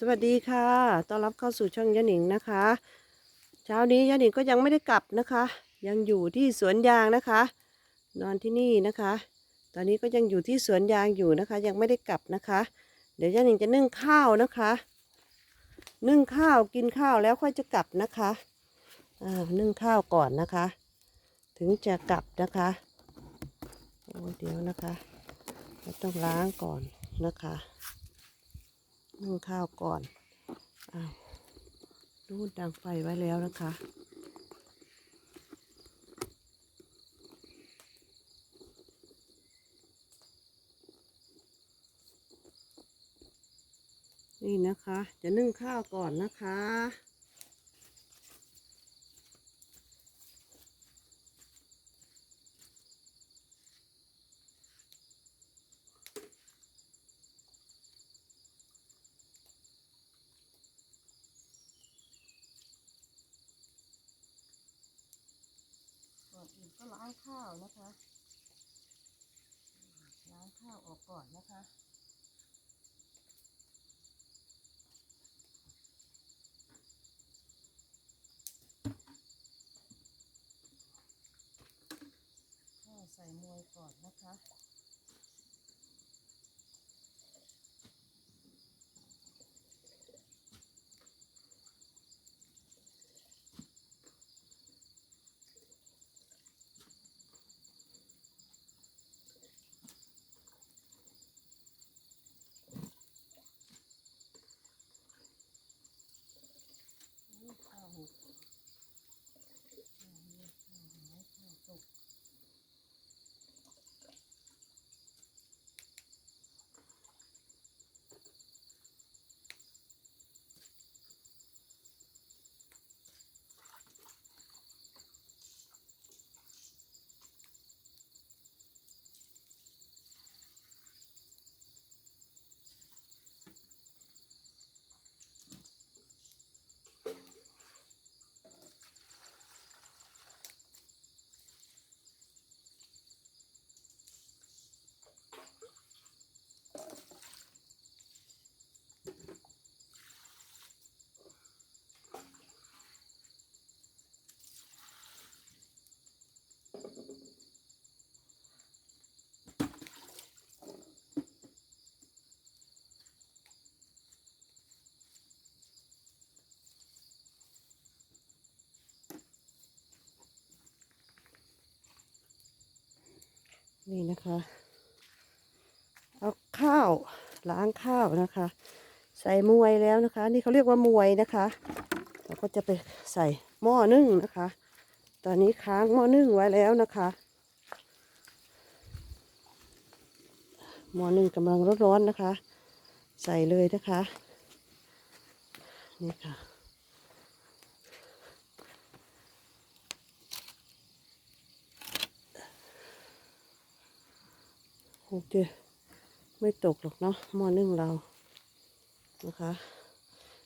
สวัสดีค่ะ ต้อนรับเข้าสู่ช่องยะหนิงนะคะ เช้านี้ยะหนิงก็ยังไม่ได้กลับนะคะ ยังอยู่ที่สวนยางนะคะ นอนที่นี่นะคะ ตอนนี้ก็ยังอยู่ที่สวนยางอยู่นะคะ ยังไม่ได้กลับนะคะ เดี๋ยวยะหนิงจะนึ่งข้าวนะคะ นึ่งข้าวกินข้าวแล้วค่อยจะกลับนะคะอ่านึ่งข้าวก่อนนะคะ ถึงจะกลับนะคะ โอ้เดี๋ยวนะคะ เราต้องล้างก่อนนะคะ นึ่งข้าวก่อนอ้าวรูดังไฟไว้แล้วนะคะนี่นะคะ จะนึ่งข้าวก่อนนะคะ อนอื่นก็ล้างข้าวนะคะ ล้างข้าวออกก่อนนะคะข้าวใส่มวยก่อนนะคะ นี่ข้าวหกข้าวเยอะข้าวหายข้าวตก นี่นะคะ เอาข้าวล้างข้าวนะคะ ใส่มวยแล้วนะคะ นี่เขาเรียกว่ามวยนะคะ เราก็จะไปใส่หม้อนึ่งนะคะ ตอนนี้ค้างหม้อนึ่งไว้แล้วนะคะหม้อนึ่งกำลังร้อนๆนะคะ ใส่เลยนะคะ นี่ค่ะ โอเคไม่ตกหรอกเนาะหม้อนึ่งเรานะคะ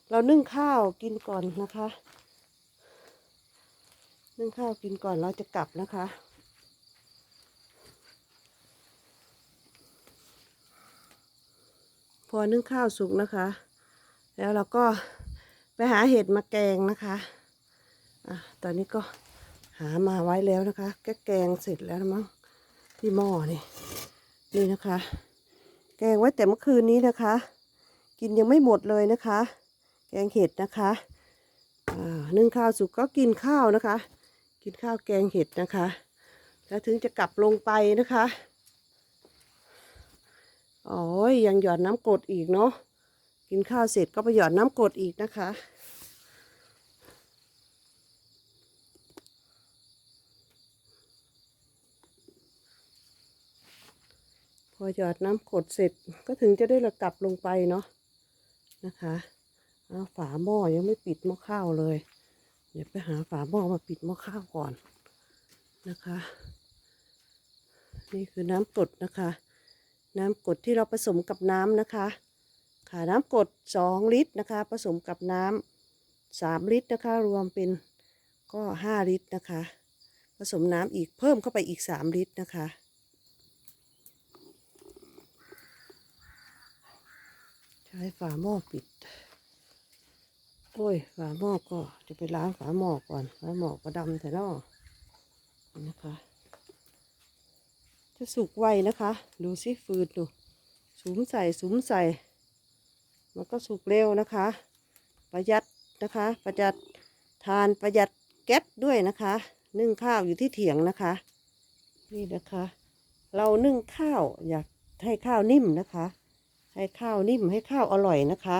เรานึ่งข้าวกินก่อนนะคะ นึ่งข้าวกินก่อนเราจะกลับนะคะพอนึ่งข้าวสุกนะคะ แล้วเราก็ไปหาเห็ดมาแกงนะคะอะตอนนี้ก็หามาไว้แล้วนะคะ แกแกงเสร็จแล้วมั้งที่หม้อนี่ นี่นะคะ แกงไว้แต่เมื่อคืนนี้นะคะ กินยังไม่หมดเลยนะคะ แกงเห็ดนะคะนึ่งข้าวสุกก็กินข้าวนะคะ กินข้าวแกงเห็ดนะคะ แล้วถึงจะกลับลงไปนะคะโอ้ยยังหยอดน้ำกรดอีกเนาะกินข้าวเสร็จก็ไปหยอดน้ำกรดอีกนะคะ อหยอดน้ำกดเสร็จก็ถึงจะได้ระกลับลงไปเนาะนะคะเอาฝาหม้อยังไม่ปิดหม้อข้าวเลย เดี๋ยวไปหาฝาหม้อมาปิดหม้อข้าวก่อนนะคะ นี่คือน้ำกดนะคะ น้ำกดที่เราผสมกับน้ำนะคะ ค่ะน้ำกดสองลิตรนะคะ ผสมกับน้ำสามลิตรนะคะ รวมเป็นก็ห้าลิตรนะคะ ผสมน้ำอีกเพิ่มเข้าไปอีกสามลิตรนะคะ ช้ฝาหม้อปิด โอ้ย ฝาหม้อก็จะไปล้างฝาหม้อก่อน ฝาหม้อก็ดำแต่นอนะคะ จะสุกไวนะคะ ดูสิฟืนดูสุมใส่สุมใส่ มันก็สุกเร็วนะคะ ประหยัดนะคะ ประหยัดทานประหยัดแก๊สด้วยนะคะ นึ่งข้าวอยู่ที่เถียงนะคะ นี่นะคะ เรานึ่งข้าวอยากให้ข้าวนิ่มนะคะ ให้ข้าวนิ่มให้ข้าวอร่อยนะคะ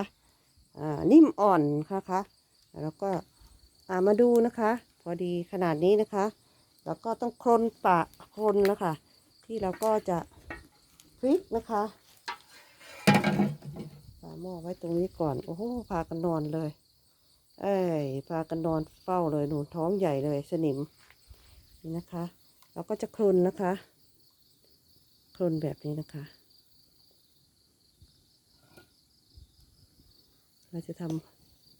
อ่านิ่มอ่อนนะคะแล้วก็อ่ามาดูนะคะ พอดีขนาดนี้นะคะ แล้วก็ต้องคลนปะคลนแล้วค่ะ ที่เราก็จะพลิกนะคะฝาหม้อไว้ตรงนี้ก่อน โอ้โหพากันนอนเลย เอ้ยพากันนอนเฝ้าเลยหนูท้องใหญ่เลยสนิมนี่นะคะ เราก็จะคลนนะคะคลนแบบนี้นะคะ เราจะท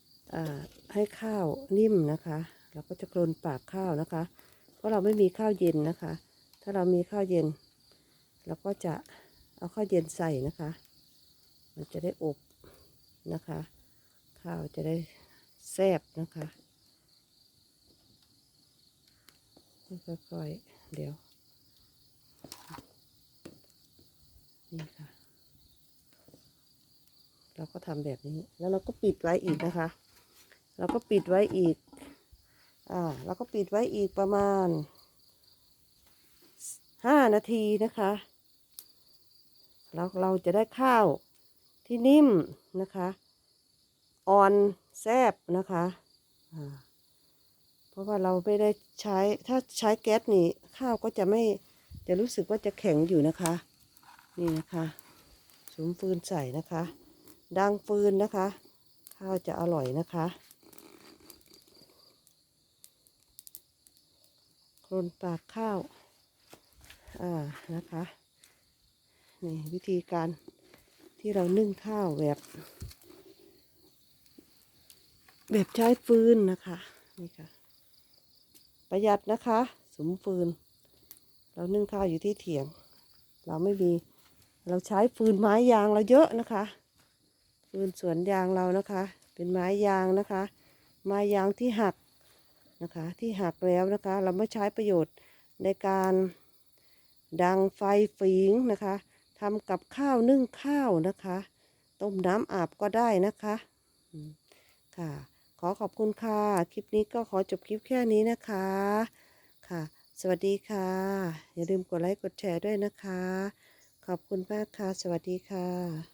ำให้ข้าวนิ่มนะคะเราก็จะกลนปากข้าวนะคะ เพราะเราไม่มีข้าวเย็นนะคะ ถ้าเรามีข้าวเย็น เราก็จะเอาข้าวเย็นใส่นะคะ มันจะได้อบนะคะ ข้าวจะได้แซ่บนะคะค่อยๆเดี๋ยว นี่ค่ะ เราก็ทำแบบนี้ แล้วเราก็ปิดไว้อีกนะคะ เราก็ปิดไว้อีก อ่าเราก็ปิดไว้อีกประมาณห้านาทีนะคะ แล้วเราจะได้ข้าวที่นิ่มนะคะอ่อนแซบนะคะอ่าเพราะว่าเราไม่ได้ใช้ถ้าใช้แก๊สนี่ข้าวก็จะไม่จะรู้สึกว่าจะแข็งอยู่นะคะ นี่นะคะสุมฟืนใส่นะคะ ดังฟืนนะคะ ข้าวจะอร่อยนะคะคลนปากข้าว อ่านะคะนี่วิธีการที่เรานึ่งข้าวแบบ แบบใช้ฟืนนะคะนี่ค่ะ ประหยัดนะคะสมฟืน เรานึ่งข้าวอยู่ที่เถียง เราไม่มีเราใช้ฟืนไม้ยางเราเยอะนะคะ ฟืนสวนยางเรานะคะ เป็นไม้ยางนะคะ ไม้ยางที่หักนะคะ ที่หักแล้วนะคะ เราไม่ใช้ประโยชน์ในการดังไฟฝิงนะคะทำกับข้าวนึ่งข้าวนะคะ ต้มน้ำอาบก็ได้นะคะค่ะ ขอขอบคุณค่ะ คลิปนี้ก็ขอจบคลิปแค่นี้นะคะ ค่ะ สวัสดีค่ะ อย่าลืมกดไลค์กดแชร์ด้วยนะคะ ขอบคุณมากค่ะ สวัสดีค่ะ